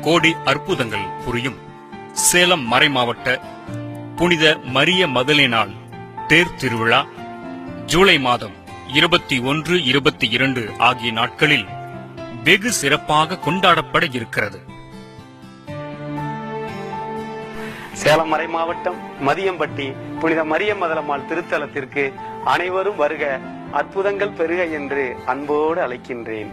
கோடி அற்புதங்கள் புரியும். சேலம் மறைமாவட்ட புனித மரிய மதலினால் தேர் திருவிழா ஜூலை மாதம் இருபத்தி ஒன்று இருபத்தி இரண்டு ஆகிய நாட்களில் வெகு சிறப்பாக கொண்டாடப்பட இருக்கிறது. சேலம் மறை மாவட்டம் மதியம்பட்டி புனித மரிய மதலம்மாள் திருத்தலத்திற்கு அனைவரும் வருக. அற்புதங்கள் பெருக என்று அன்போடு அழைக்கின்றேன்.